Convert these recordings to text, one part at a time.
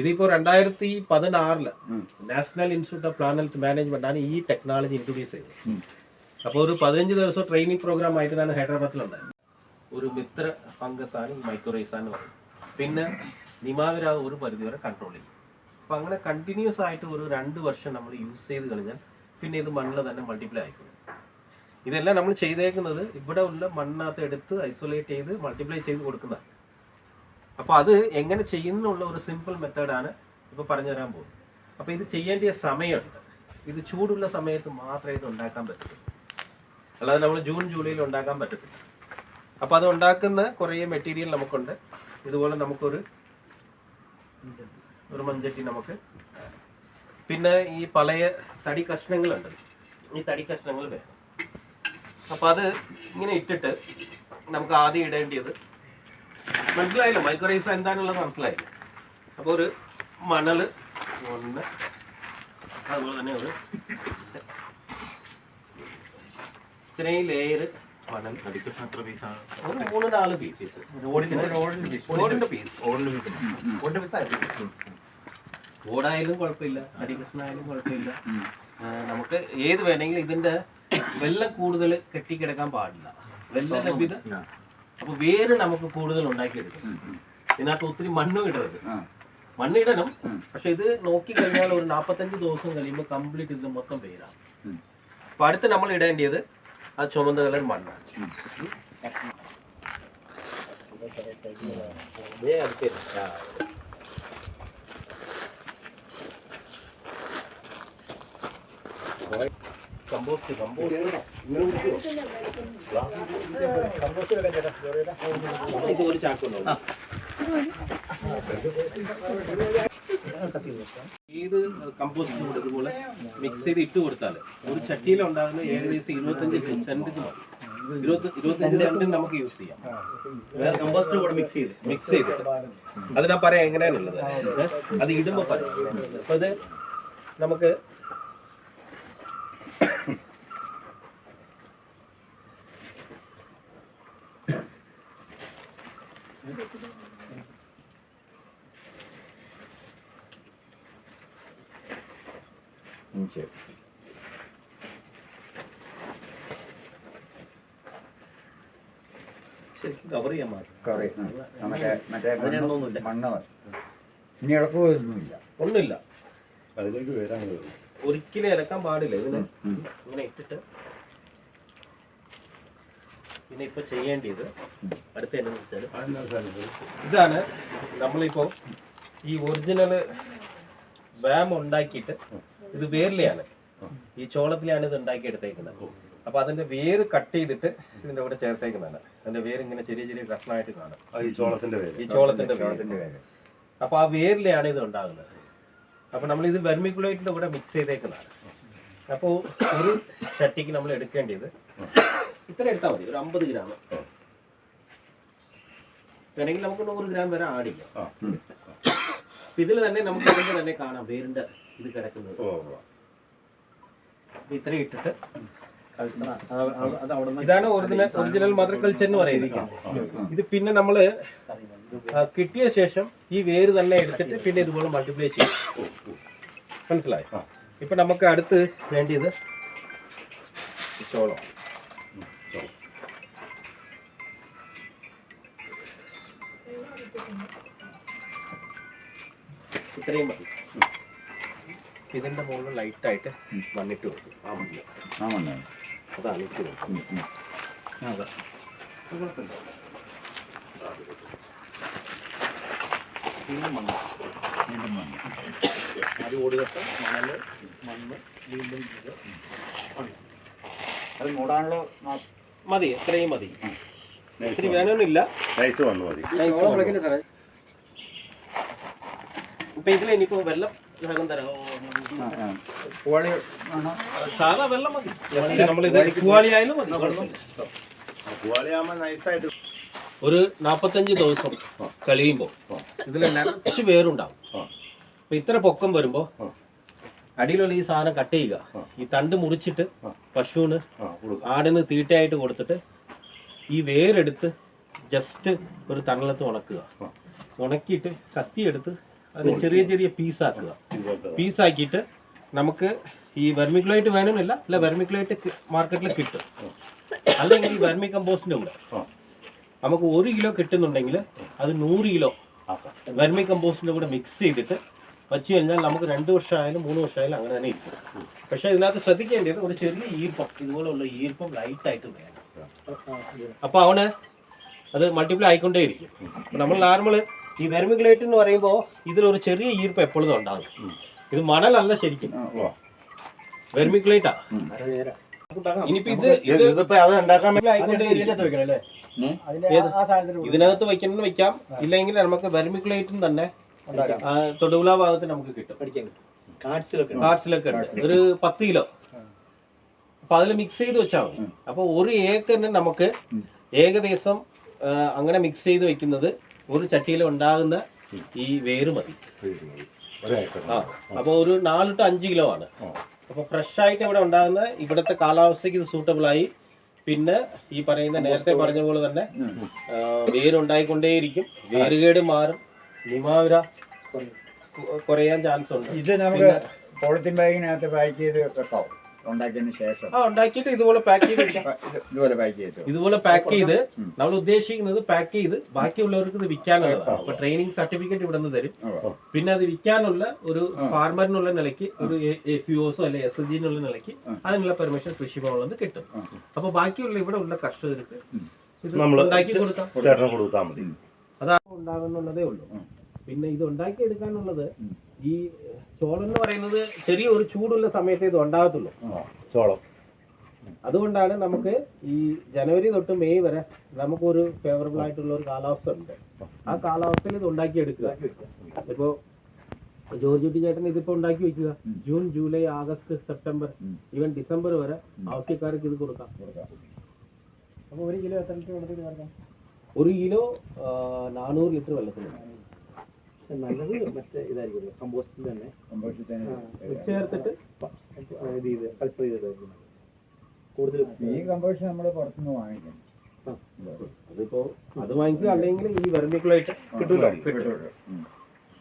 ഇതിപ്പോ രണ്ടായിരത്തി പതിനാറിൽ. National Institute of Plant Health Management ആണ് ഈ ടെക്നോളജി ഇൻട്രൊഡ്യൂസ് ചെയ്തത്. അപ്പൊ അപ്പോൾ ഒരു പതിനഞ്ച് ദിവസം ട്രെയിനിങ് പ്രോഗ്രാം ആയിട്ട് ഞാൻ ഹൈദരാബാദിലുണ്ടായിരുന്നു ഒരു മിത്ര ഫംഗസ് ആണ് മൈക്രോറൈസ് ആണ്. എന്ന് പറയുന്നത് പിന്നെ നിമാവിരാവ് ഒരു പരിധി വരെ കൺട്രോൾ ചെയ്യും അപ്പോൾ അങ്ങനെ കണ്ടിന്യൂസ് ആയിട്ട് ഒരു രണ്ട് വർഷം നമ്മൾ യൂസ് ചെയ്ത് കഴിഞ്ഞാൽ പിന്നെ ഇത് മണ്ണിൽ തന്നെ മൾട്ടിപ്ലൈ ആയിക്കും ഇതെല്ലാം നമ്മൾ ചെയ്തേക്കുന്നത് ഇവിടെ ഉള്ള മണ്ണിനകത്ത് എടുത്ത് ഐസൊലേറ്റ് ചെയ്ത് മൾട്ടിപ്ലൈ ചെയ്ത് കൊടുക്കുന്നതാണ്. അപ്പോൾ അത് എങ്ങനെ ചെയ്യുന്നുള്ള ഒരു സിമ്പിൾ മെത്തേഡാണ് ഇപ്പോൾ പറഞ്ഞു തരാൻ പോകുന്നത്. അപ്പോൾ ഇത് ചെയ്യേണ്ട സമയമുണ്ട്. ഇത് ചൂടുള്ള സമയത്ത് മാത്രമേ ഇത് ഉണ്ടാക്കാൻ പറ്റൂ അല്ലാതെ നമ്മൾ ജൂൺ ജൂലൈയിൽ ഉണ്ടാക്കാൻ പറ്റത്തില്ല. അപ്പോൾ അത് ഉണ്ടാക്കുന്ന കുറേ മെറ്റീരിയൽ നമുക്കുണ്ട്. ഇതുപോലെ നമുക്കൊരു ഒരു മൺചട്ടി നമുക്ക്. പിന്നെ ഈ പഴയ തടി കഷ്ണങ്ങളുണ്ട്. ഈ തടി കഷ്ണങ്ങൾ വേണം. അപ്പോൾ അത് ഇങ്ങനെ ഇട്ടിട്ട് നമുക്ക് ആദ്യം ഇടേണ്ടത് മനസ്സിലായല്ലോ? മൈക്രോറൈസ് എന്താണുള്ളത് മനസ്സിലായില്ല? അപ്പോൾ ഒരു മണൽ ഒന്ന് അതുപോലെ തന്നെ ഒരു ഇത്രയും ലെയർ മണൽ അടിക്കുന്ന എത്ര പീസാണ് ഒരു മൂന്ന് നാല് പീസ് ഓടിന്റെ പീസ് ഓടിന്റെ പീസ് ഓടായാലും കുഴപ്പമില്ല. അരികൃഷ്ണായാലും കുഴപ്പമില്ല. നമുക്ക് ഏത് വേണമെങ്കിലും ഇതിന്റെ വെള്ളം കൂടുതൽ കെട്ടിക്കിടക്കാൻ പാടില്ല. വെള്ളം ലഭ്യത അപ്പൊ വേര് നമുക്ക് കൂടുതൽ ഉണ്ടാക്കിയെടുക്കണം. ഇതിനകത്ത് ഒത്തിരി മണ്ണും ഇടരുത്. മണ്ണിടണം. പക്ഷെ ഇത് നോക്കി കഴിഞ്ഞാൽ ഒരു നാൽപ്പത്തഞ്ച് ദിവസം കഴിയുമ്പോൾ കംപ്ലീറ്റ് ഇത് മൊത്തം വേരാണ്. അപ്പൊ അടുത്ത് നമ്മൾ ഇടേണ്ടത് ആ ചുമന്ന കളർ മണ്ണാണ്. അടുത്ത്. Compost compost. ഒരു ചാക്കുണ്ടോ ഏത് കമ്പോസ്റ്റ് കൂടെ ഇതുപോലെ മിക്സ് ചെയ്ത് ഇട്ട് കൊടുത്താൽ ഒരു ചട്ടിയിൽ ഉണ്ടാകുന്ന ഏകദേശം ഇരുപത്തഞ്ച് സെന്റ് മതി. ഇരുപത്തി ഇരുപത്തഞ്ച് സെന്റ് നമുക്ക് യൂസ് ചെയ്യാം. വേറെ കമ്പോസ്റ്റ് കൂടെ മിക്സ് ചെയ്ത് മിക്സ് ചെയ്ത്. അതിനാ പറയാം എങ്ങനെയാണുള്ളത്? അത് ഇടുമ്പോ പറയാം. അപ്പൊ ഇത് നമുക്ക് ശരി ശരിക്കും കവർ ചെയ്യാൻ മാറും കറി ആ. മറ്റേ. മണ്ണ് മണ്ണ്? ഇനി ഇളക്കുകയൊന്നുമില്ല ഒന്നുമില്ല. അതിലേക്ക് വരാൻ ഒരിക്കലും ഇളക്കാൻ പാടില്ല. ഇതിന് ഇങ്ങനെ ഇട്ടിട്ട് പിന്നെ ഇപ്പൊ ചെയ്യേണ്ടത് അടുത്ത എന്താണെന്ന് വെച്ചാൽ ഇതാണ് നമ്മളിപ്പോ ഈ ഒറിജിനൽ വാം ഉണ്ടാക്കിയിട്ട് ഇത് വേരിലെയാണ്. ഈ ചോളത്തിലാണ് ഇത് ഉണ്ടാക്കി എടുത്തേക്കുന്നത് അപ്പൊ അതിന്റെ വേര് കട്ട് ചെയ്തിട്ട് ഇതിന്റെ കൂടെ ചേർത്തേക്കുന്നതാണ്. അതിന്റെ വേര് ഇങ്ങനെ ചെറിയ ചെറിയ കഷ്ണമായിട്ട് കാണും. ഈ ചോളത്തിന്റെ വേര്. ഈ ചോളത്തിന്റെ വേര്. അപ്പൊ ആ വേരിലെയാണ് ഇത് ഉണ്ടാകുന്നത്. അപ്പൊ നമ്മൾ ഇത് വെർമിക്കുലേറ്റിന്റെ കൂടെ മിക്സ് ചെയ്തേക്കുന്നതാണ്. അപ്പോൾ ഒരു ചട്ടിക്ക് നമ്മൾ എടുക്കേണ്ടത് ഇത്ര എടുത്താൽ മതി. ഒരു അമ്പത് ഗ്രാം. വേണമെങ്കിൽ നമുക്ക് നൂറ് ഗ്രാം വരെ ആഡ് ചെയ്യാം. ഇതിൽ തന്നെ നമുക്ക് ഇതിന്റെ തന്നെ കാണാം വേരിന്റെ ഇത് കിടക്കുന്നത്. ഇത്രയും ഇട്ടിട്ട് ഇതാണ് ഒറിജിനൽ ഒറിജിനൽ മദർ കൾച്ചർ എന്ന് പറയുന്നത്. ഇത് പിന്നെ നമ്മൾ കിട്ടിയ ശേഷം ഈ വേര് തന്നെ എടുത്തിട്ട് പിന്നെ ഇതുപോലെ മൾട്ടിപ്ലൈ ചെയ്യും. മനസ്സിലായി? ഇപ്പൊ നമുക്ക് അടുത്ത് വേണ്ടിയത് ചോളം. ഇത്രയും മതി. ഇതിന്റെ മുകളിൽ ലൈറ്റ് ആയിട്ട് മണ്ണിട്ട് കൊടുക്കും. ആ മണ്ണ് ആ മണ്ണ് അതാണ് ഇട്ട് കൊടുക്കും. അതെ. വീണ്ടും മണ്ണ് വീണ്ടും മണ്ണ് ആദ്യം ഓടുകട്ട മണൽ മണ്ണ് വീണ്ടും ഇത് അത് മൂടാനുള്ള മതി എത്രയും മതി. ഇത്തിരി വേണമെന്നില്ല വന്നു. മതി. ഇപ്പൊ ഇതിൽ ഇനിയിപ്പോ വെള്ളം സാധാ വെള്ളം മതി. മതി. നൈസായിട്ട് ഒരു നാപ്പത്തഞ്ച് ദിവസം കളിയുമ്പോ ഇതിൽ നിറച്ച് വേരുണ്ടാവും. ആ. അപ്പൊ ഇത്ര പൊക്കം വരുമ്പോ. അടിയിലുള്ള ഈ സാധനം കട്ട് ചെയ്യുക. ഈ തണ്ട് മുറിച്ചിട്ട്. പശുവിന് ആടിന് തീറ്റയായിട്ട് കൊടുത്തിട്ട് ഈ വേരെടുത്ത് ജസ്റ്റ് ഒരു തണലത്ത് ഉണക്കുക. ഉണക്കിയിട്ട് കത്തിയെടുത്ത് അത് ചെറിയ ചെറിയ പീസാക്കുക. പീസ് പീസാക്കിയിട്ട് നമുക്ക് ഈ വെർമിക്കുലൈറ്റ് വേണമെന്നില്ല അല്ല വെർമിക്കുലൈറ്റ് മാർക്കറ്റിൽ കിട്ടും. അല്ലെങ്കിൽ ഈ വെർമി കമ്പോസ്റ്റിന്റെ കൂടെ. നമുക്ക് ഒരു കിലോ കിട്ടുന്നുണ്ടെങ്കിൽ അത് നൂറ് കിലോ. വെർമി കമ്പോസ്റ്റിന്റെ കൂടെ മിക്സ് ചെയ്തിട്ട് വച്ച് കഴിഞ്ഞാൽ നമുക്ക് രണ്ട് വർഷമായാലും മൂന്ന് വർഷമായാലും അങ്ങനെ തന്നെ ഇരിക്കും. പക്ഷെ ഇതിനകത്ത് ശ്രദ്ധിക്കേണ്ടത് ഒരു ചെറിയ ഈർപ്പം ഇതുപോലുള്ള ഈർപ്പം ലൈറ്റ് ആയിട്ട് വേണം അപ്പോൾ അവന് അത് മൾട്ടിപ്ലൈ ആയിക്കൊണ്ടേ ഇരിക്കും നമ്മൾ നോർമൽ ഈ വെർമിഗ്ലേറ്റ് എന്ന് പറയുമ്പോൾ ഇതിലൊരു ചെറിയ ഈർപ്പം എപ്പോഴും ഉണ്ടാകും. ഇത് മണലല്ല ശരിക്കും? ഇതിനകത്ത് വയ്ക്കണം വെക്കാം ഇല്ലെങ്കിൽ നമുക്ക് വെർമിക്ലൈറ്റും തന്നെ തൊടുവില ഭാഗത്ത് നമുക്ക് കിട്ടും. കാർഡ്സിലൊക്കെ ഒരു പത്ത് കിലോ. അപ്പൊ അതിൽ മിക്സ് ചെയ്ത് വെച്ചാൽ മതി. അപ്പൊ ഒരു ഏക്കറിന് നമുക്ക് ഏകദേശം അങ്ങനെ മിക്സ് ചെയ്ത് വെക്കുന്നത് ഒരു ചട്ടിയിൽ ഉണ്ടാകുന്ന ഈ വേര് മതി ആ അപ്പൊ ഒരു നാല് ടു അഞ്ച് കിലോ ആണ് അപ്പോൾ അപ്പൊ ഫ്രഷ് ആയിട്ട് ഇവിടെ ഉണ്ടാകുന്ന ഇവിടുത്തെ കാലാവസ്ഥയ്ക്ക് ഇത് സൂട്ടബിൾ ആയി പിന്നെ ഈ പറയുന്ന നേരത്തെ പറഞ്ഞ പോലെ തന്നെ. ആ, വേരുണ്ടായിക്കൊണ്ടേയിരിക്കും വേരുകേട് മാറും നിമാവിര കുറയാൻ ചാൻസ് ഉണ്ട് ഇത് നമുക്ക് പോളിത്തീൻ ബാഗിനകത്ത് പാക്ക് ചെയ്ത് വെക്കാം ഉണ്ടാക്കിയതിന് ശേഷം. ആ ഉണ്ടാക്കിയിട്ട് ഇതുപോലെ പാക്ക് ചെയ്ത് വെക്കാം. ഇതുപോലെ പാക്ക് ചെയ്തു ഇതുപോലെ പാക്ക് ചെയ്ത് നമ്മൾ ഉദ്ദേശിക്കുന്നത് പാക്ക് ചെയ്ത് ബാക്കിയുള്ളവർക്ക് ഇത് വിൽക്കാനുള്ളതാണ്. അപ്പൊ ട്രെയിനിങ് സർട്ടിഫിക്കറ്റ് ഇവിടെ നിന്ന് തരും പിന്നെ അത് വിൽക്കാനുള്ള ഒരു ഫാർമറിനുള്ള നിലയ്ക്ക് ഒരു എഫ് യു ഓസോ അല്ലെ എസ് എസ് ജി എന്നുള്ള നിലയ്ക്ക് അതിനുള്ള പെർമിഷൻ കൃഷി ഭവനിൽ നിന്ന് കിട്ടും. അപ്പൊ ബാക്കിയുള്ള ഇവിടെ ഉള്ള കർഷകർക്ക് ഉം. ഇത് നമ്മൾ ഉണ്ടാക്കി കൊടുക്കാം. ചേട്ടന് കൊടുത്താൽ മതി. അതാണ് ഉണ്ടാകുന്നുള്ളതേ ഉള്ളൂ. പിന്നെ ഇത് ഉണ്ടാക്കി എടുക്കാനുള്ളത് ഉം. ഈ ചോളം എന്ന് പറയുന്നത് ചെറിയ ഒരു ചൂടുള്ള സമയത്തേ ഇത് ഉണ്ടാകത്തുള്ളൂ. ചോളം അതുകൊണ്ടാണ് നമുക്ക് ഈ ജനുവരി തൊട്ട് മെയ് വരെ നമുക്കൊരു ഫേവറബിൾ ആയിട്ടുള്ള ഒരു കാലാവസ്ഥ ഉണ്ട്. ആ കാലാവസ്ഥയിൽ ഇത് ഉണ്ടാക്കി എടുക്കുക ഇപ്പോ ജോർജ് കുട്ടി ചേട്ടൻ ഇതിപ്പോ ഉണ്ടാക്കി വെക്കുക. June July August September. Even December വരെ. ആവശ്യക്കാർക്ക് ഇത് കൊടുക്കാം. അപ്പോൾ ഒരു കിലോ എത്ര ലിറ്റർ ഒരു കിലോ നാനൂറ് ലിറ്റർ വെള്ളത്തിന് നല്ലത് മറ്റേ ഇതായിരിക്കും കമ്പോസ്റ്റിൽ തന്നെ. കമ്പോസ്റ്റ് ചേർത്തിട്ട് ഇത് ചെയ്ത് കൾച്ചർ ചെയ്തതായിരിക്കും കൂടുതൽ ഈ കമ്പോസ്റ്റ് നമ്മൾ പുറത്തുനിന്ന് വാങ്ങിക്കണം അതിപ്പോ അത് വാങ്ങിക്കുക അല്ലെങ്കിൽ ഈ വെർമിക്കുലേറ്റ് കിട്ടൂല.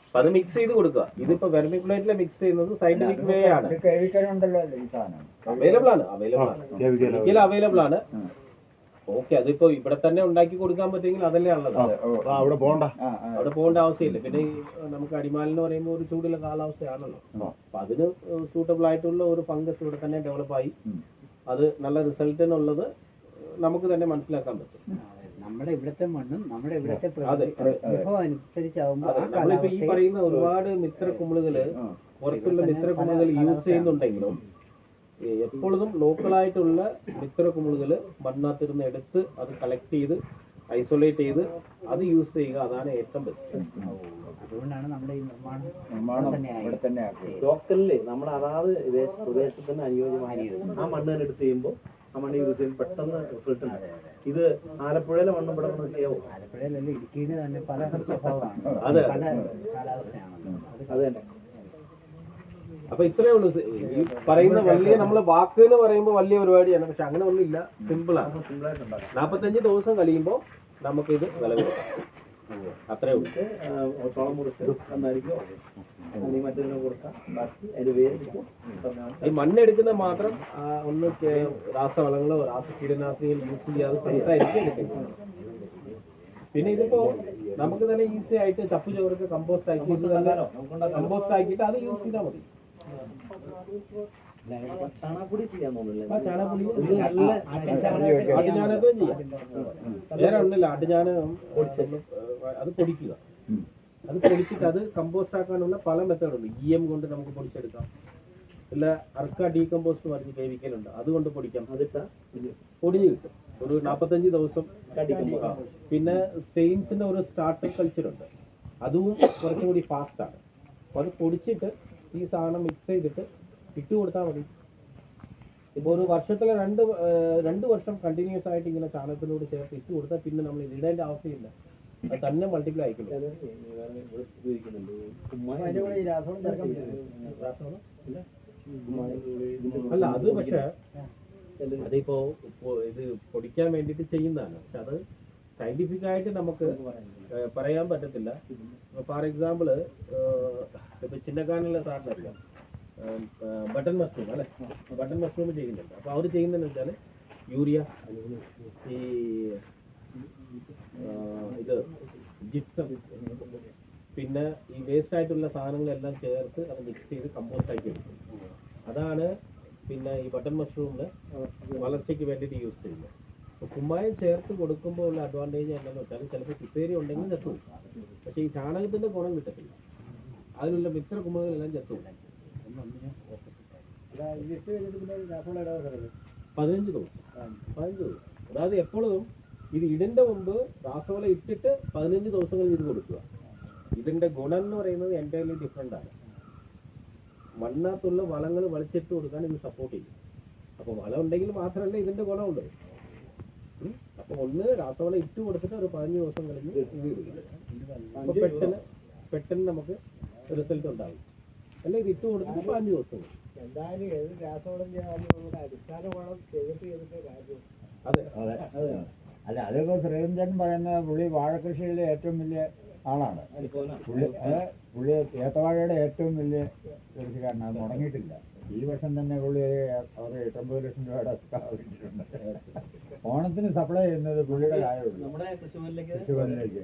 അപ്പൊ അത് മിക്സ് ചെയ്ത് കൊടുക്കുക. ഇതിപ്പോ വെർമിക്കുലേറ്റിലെ മിക്സ് ചെയ്യുന്നത് സയന്റിഫിക് വേ ആണ്. ഇത് കേൾവിക്കാനുണ്ടല്ലോ ഈ സാധനം. അവൈലബിൾ ആണ് അവൈലബിൾ ആണ്. ഒരിക്കലും അവൈലബിൾ ആണ്. ഓക്കെ അതിപ്പോ ഇവിടെ തന്നെ ഉണ്ടാക്കി കൊടുക്കാൻ പറ്റുമെങ്കിൽ അതല്ലേ ഉള്ളത്. അവിടെ പോണ്ട. അവിടെ പോകേണ്ട ആവശ്യമില്ല. പിന്നെ ഈ നമുക്ക് അടിമാലി എന്ന് പറയുമ്പോൾ ഒരു ചൂടുള്ള കാലാവസ്ഥയാണല്ലോ. അപ്പൊ അതിന് സൂട്ടബിൾ ആയിട്ടുള്ള ഒരു ഫംഗസ് ഇവിടെ തന്നെ ഡെവലപ്പ് ആയി. അത് നല്ല റിസൾട്ട് എന്നുള്ളത് നമുക്ക് തന്നെ മനസ്സിലാക്കാൻ പറ്റും. നമ്മുടെ ഇവിടുത്തെ മണ്ണും നമ്മുടെ ഇവിടുത്തെ വിഭവം അനുസരിച്ചാവുമ്പോൾ ഈ പറയുന്ന ഒരുപാട് മിത്ര കുമിളുകൾ. പുറത്തുള്ള മിത്ര കുമിളുകൾ യൂസ് ചെയ്യുന്നുണ്ടെങ്കിലും എപ്പോഴും ലോക്കലായിട്ടുള്ള മിത്ര കുമിളുകൾ മണ്ണാത്തിരുന്ന് എടുത്ത് അത് കളക്ട് ചെയ്ത് ഐസൊലേറ്റ് ചെയ്ത് അത് യൂസ് ചെയ്യുക അതാണ് ഏറ്റവും ബെസ്റ്റ് അതുകൊണ്ടാണ് നമ്മുടെ ഈ നിർമ്മാണം ലോക്കലിൽ നമ്മുടെ അതാത് ദേശ പ്രദേശത്തിന് അനുയോജ്യമായ ആ മണ്ണ് തന്നെ എടുത്ത് ചെയ്യുമ്പോൾ ആ മണ്ണ് യൂസ് ചെയ്യുമ്പോൾ പെട്ടെന്ന് റിസൾട്ട് ഇത് ആലപ്പുഴയിലെ മണ്ണ് ഇവിടെ വന്ന് ചെയ്യാവോ? ആലപ്പുഴയിലല്ല ഇടുക്കിയിൽ തന്നെ പല സ്വഭാവമാണ്. അതെ. പല കാലാവസ്ഥയാണല്ലോ അത്. അത് തന്നെ അപ്പൊ ഇത്രേ ഉള്ളൂ. ഈ പറയുന്ന വലിയ നമ്മൾ വാക്ക് എന്ന് പറയുമ്പോൾ വലിയ പരിപാടിയാണ്. പക്ഷെ അങ്ങനെ ഒന്നുമില്ല ഉണ്ടാക്കാം നാപ്പത്തഞ്ച് ദിവസം കഴിയുമ്പോൾ നമുക്ക് ഇത് വില കൊടുക്കാം അത്രേ ഉള്ളൂ. മറ്റൊരു കൊടുക്കാം ബാക്കി അതിന്റെ ഈ മണ്ണെടുക്കുന്ന മാത്രം ഒന്ന് രാസവളങ്ങളോ രാസ കീടനാശിനികൾ യൂസ് ചെയ്യാതെ സൈസായിരിക്കും പിന്നെ ഇതിപ്പോ നമുക്ക് തന്നെ ഈസി ആയിട്ട് ചപ്പു ചോറൊക്കെ കമ്പോസ്റ്റ് ആക്കി കമ്പോസ്റ്റ് ആക്കിയിട്ട് അത് യൂസ് ചെയ്താൽ മതി. വേറെ പൊടിച്ചൊന്ന് അത് പൊടിക്കുക. അത് പൊടിച്ചിട്ട് അത് കമ്പോസ്റ്റ് ആക്കാനുള്ള പല മെത്തേഡ് ഉണ്ട്. ഇ എം കൊണ്ട് നമുക്ക് പൊടിച്ചെടുക്കാം. അല്ല അർക്ക ഡീകമ്പോസ്റ്റ് പറഞ്ഞ് കെമിക്കലുണ്ട് അതുകൊണ്ട് പൊടിക്കാം. പൊടിഞ്ഞ് കിട്ടും. ഒരു നാൽപ്പത്തഞ്ച് ദിവസം പിന്നെ സ്പെയിൻസിന്റെ ഒരു സ്റ്റാർട്ടപ്പ് കൾച്ചർ ഉണ്ട്. അതും കുറച്ചും കൂടി ഫാസ്റ്റ് ആണ്. അപ്പോൾ അത് പൊടിച്ചിട്ട് ഈ സാധനം മിക്സ് ചെയ്തിട്ട് ഇട്ട് കൊടുത്താൽ മതി. ഇപ്പോൾ ഒരു വർഷത്തിലെ രണ്ട് ഏർ രണ്ട് വർഷം കണ്ടിന്യൂസ് ആയിട്ട് ഇങ്ങനെ ചാണകത്തിനോട് ചേർത്ത് ഇട്ട് കൊടുത്താൽ പിന്നെ നമ്മൾ ഇടേണ്ട ആവശ്യമില്ല. അത് തന്നെ മൾട്ടിപ്ലൈ ആയിക്കോളും? അല്ല അത് പക്ഷേ അതിപ്പോ ഇത് പൊടിക്കാൻ വേണ്ടിയിട്ട് ചെയ്യുന്നതാണ്. പക്ഷെ അത് സയന്റിഫിക് ആയിട്ട് നമുക്ക് പറയാൻ പറ്റത്തില്ല. ഫോർ എക്സാമ്പിൾ ഇപ്പൊ ചിന്നക്കാനുള്ള സാറിന് അറിയാം. ബട്ടൺ മഷ്റൂം അല്ലെ? ബട്ടൺ മഷ്റൂം ചെയ്യുന്നുണ്ട്. അപ്പൊ അവർ ചെയ്യുന്നതെന്ന് വെച്ചാൽ യൂറിയ ഈ ഇത് ജിപ്സം പിന്നെ ഈ വേസ്റ്റ് ആയിട്ടുള്ള സാധനങ്ങളെല്ലാം ചേർത്ത് അത് മിക്സ് ചെയ്ത് കമ്പോസ്റ്റ് ആക്കി എടുക്കും. അതാണ് പിന്നെ ഈ ബട്ടൺ മഷ്റൂമിന് വളർച്ചയ്ക്ക് വേണ്ടിയിട്ട് യൂസ് ചെയ്യുന്നത്. കുമ്മായം ചേർത്ത് കൊടുക്കുമ്പോൾ ഉള്ള അഡ്വാന്റേജ് എന്താണെന്ന് വെച്ചാൽ ചിലപ്പോൾ ചിപ്പേരി ഉണ്ടെങ്കിൽ ചത്തു പക്ഷേ ഈ ചാണകത്തിന്റെ ഗുണം കിട്ടത്തില്ല. അതിലുള്ള മിത്ര കുമ്മകളെല്ലാം ചത്തു പതിനഞ്ച് ദിവസം. പതിനഞ്ച് ദിവസം. അതായത് എപ്പോഴും ഇത് ഇടിന്റെ മുമ്പ് രാസവല ഇട്ടിട്ട് പതിനഞ്ച് ദിവസം ഇത് കൊടുക്കുക. ഇതിന്റെ ഗുണം എന്ന് പറയുന്നത് എന്റയർലി ഡിഫറെന്റ് ആണ്. മണ്ണാത്തുള്ള വളങ്ങൾ വലിച്ചിട്ട് കൊടുക്കാൻ ഇത് സപ്പോർട്ട് ചെയ്യും. അപ്പോൾ വളം ഉണ്ടെങ്കിൽ മാത്രമല്ല ഇതിന്റെ ഗുണമുണ്ട്. അപ്പൊ ഒന്ന് രാസവളം ഇട്ട് കൊടുത്തിട്ട് ഒരു പതിനഞ്ച് ദിവസം കഴിഞ്ഞ് അപ്പൊ പെട്ടെന്ന് പെട്ടെന്ന് നമുക്ക് റിസൾട്ട് ഉണ്ടാകും. അല്ലെ ഇത് ഇട്ട് കൊടുത്തിട്ട് പതിനഞ്ച് ദിവസം. എന്തായാലും ഏത് രാസവളം ചെയ്യാനും നമ്മുടെ അടിസ്ഥാന വളം ചെയ്തിട്ട് ചെയ്തിട്ട് കാര്യം അതെ. അതെ അല്ല അതൊക്കെ ശ്രീരഞ്ജൻ പറയുന്ന പുള്ളി വാഴകൃഷിയിലെ ഏറ്റവും വലിയ ആളാണ്. പുള്ളി പുള്ളി ഏത്തവാഴയുടെ ഏറ്റവും വലിയ കൃഷിക്കാരനാണ്. തുടങ്ങിയിട്ടില്ല ഈ വർഷം തന്നെ പുള്ളി അവർ എട്ടൊമ്പത് ലക്ഷം രൂപയുടെ ഓണത്തിന് സപ്ലൈ ചെയ്യുന്നത് പുള്ളിയുടെ കാര്യമുള്ളൂ കൃഷിഭവനിലേക്ക്